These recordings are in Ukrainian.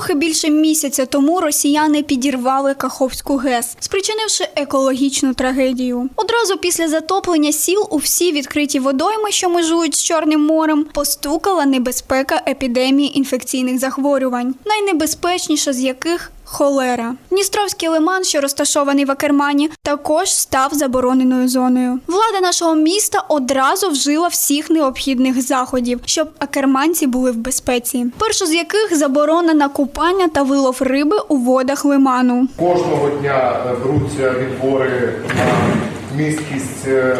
Трохи більше місяця тому росіяни підірвали Каховську ГЕС, спричинивши екологічну трагедію. Одразу після затоплення сіл у всі відкриті водойми, що межують з Чорним морем, постукала небезпека епідемії інфекційних захворювань, найнебезпечніша з яких Холера. Дністровський лиман, що розташований в Акермані, також став забороненою зоною. Влада нашого міста одразу вжила всіх необхідних заходів, щоб акерманці були в безпеці. Першу з яких заборона на купання та вилов риби у водах лиману. Кожного дня беруться відбори на місткість е,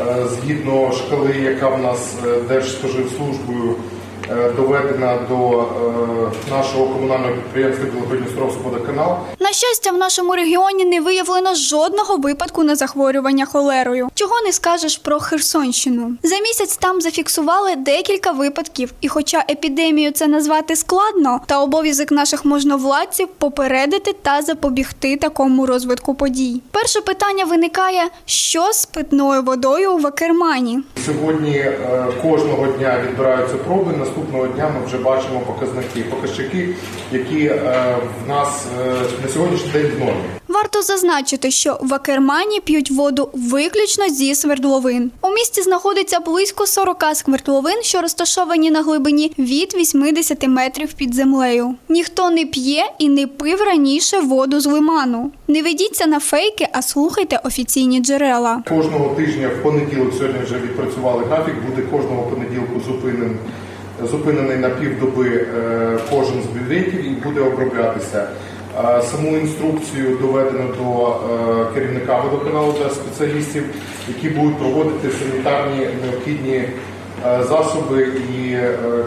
е, згідно шкали, яка в нас е, Держспоживслужбою доведена до е, нашого комунального підприємства Білоподністровський водоканал. Щастя, в нашому регіоні не виявлено жодного випадку на захворювання холерою. Чого не скажеш про Херсонщину? За місяць там зафіксували декілька випадків, і хоча епідемію це назвати складно, та обов'язок наших можновладців попередити та запобігти такому розвитку подій. Перше питання виникає: що з питною водою в Акермані? Сьогодні е, кожного дня відбираються проби. Наступного дня ми вже бачимо показники, показчики, які е, в нас е, на сьогоднішній день в нормі. Варто зазначити, що в Акермані п'ють воду виключно зі свердловин. У місті знаходиться близько 40 свердловин, що розташовані на глибині від 80 метрів під землею. Ніхто не п'є і не пив раніше воду з лиману. Не ведіться на фейки, а слухайте офіційні джерела. Кожного тижня в понеділок сьогодні вже відпрацювали графік. Буде кожного понеділку зупинен, зупинений на півдоби е, кожен з бюджетів і буде оброблятися. Е, Саму інструкцію доведено до е, керівника водоканалу та спеціалістів, які будуть проводити санітарні необхідні е, засоби і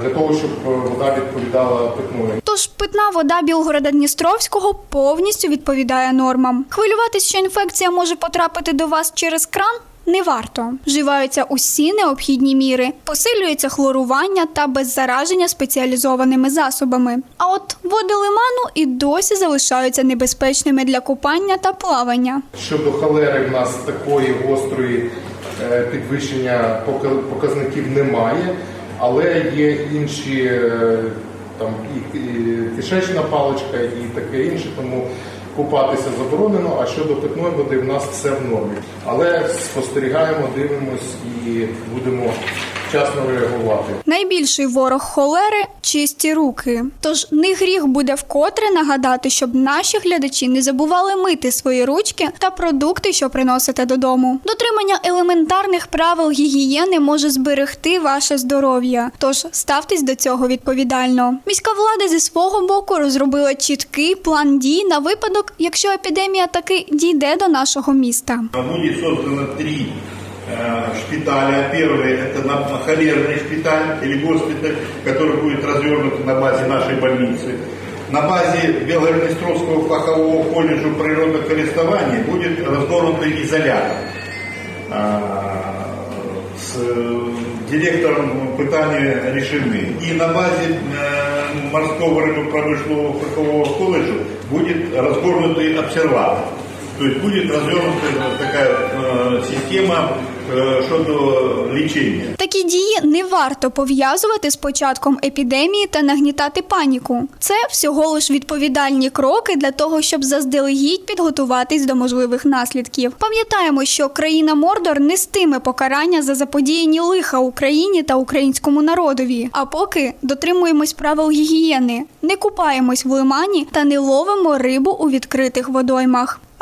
для того, щоб вода відповідала питної. Тож питна вода Білгорода Дністровського повністю відповідає нормам. Хвилюватись, що інфекція може потрапити до вас через кран. Не варто вживаються усі необхідні міри, посилюється хлорування та беззараження спеціалізованими засобами. А от води лиману і досі залишаються небезпечними для купання та плавання. Щодо холери в нас такої гострої е, підвищення пока- показників немає, але є інші е, там і кишечна паличка і таке інше, тому купатися заборонено. А щодо питної води в нас все в нормі. Але спостерігаємо, дивимось і будемо вчасно реагувати. Найбільший ворог холери чисті руки. Тож не гріх буде вкотре нагадати, щоб наші глядачі не забували мити свої ручки та продукти, що приносите додому. Дотримання елементарних правил гігієни може зберегти ваше здоров'я. Тож ставтесь до цього відповідально. Міська влада зі свого боку розробила чіткий план дій на випадок, якщо епідемія таки дійде до нашого міста. Будет создано три шпиталя. Первый это на- холерный шпиталь или госпиталь, который будет развернут на базе нашей больницы. На базе Белгород-Днестровского фахового колледжа природных користований будет развернутый изолятор а, с э, директором питания решены. И на базе э, морского рыбопромышлового фахового колледжа будет развернутый обсерватор. То есть будет развернута такая э, система э, щодо лечения. Такі дії не варто пов'язувати з початком епідемії та нагнітати паніку. Це всього лиш відповідальні кроки для того, щоб заздалегідь підготуватись до можливих наслідків. Пам'ятаємо, що країна Мордор нестиме покарання за заподіяні лиха Україні та українському народові. А поки дотримуємось правил гігієни, не купаємось в лимані та не ловимо рибу у відкритих водоймах.